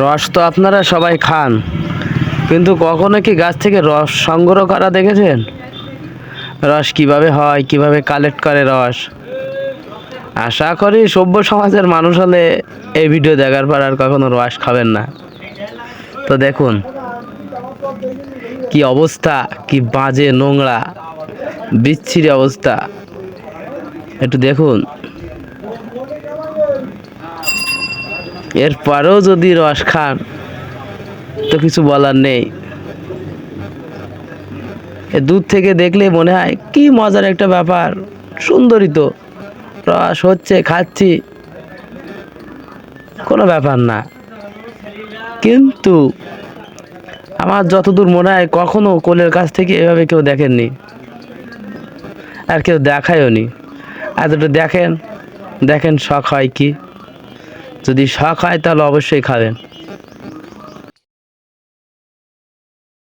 রস তো আপনারা সবাই খান। কিন্তু কখনো কি গাছ থেকে রস সংগ্রহ করা দেখেছেন? রস কীভাবে হয়, কীভাবে কালেক্ট করে রস? আশা করি সভ্য সমাজের মানুষ হলে এই ভিডিও দেখার পর আর কখনো রস খাবেন না। তো দেখুন, কি অবস্থা, কি বাজে নোংরা, বিচ্ছিরি অবস্থা। একটু দেখুন। এরপরেও যদি রস খান, তো কিছু বলার নেই। দূর থেকে দেখলে মনে হয়, কি মজার একটা ব্যাপার। সুন্দরী তো। রস হচ্ছে, খাচ্ছি। কোনো ব্যাপার না। কিন্তু আমার যতদূর মনে হয়, কখনো কোলের কাছ থেকে এভাবে কেউ দেখেননি। আর কেউ দেখায়ও নি। আর দেখেন দেখেন শখ হয় কি। যদি শখ হয় তাহলে অবশ্যই খাবেন।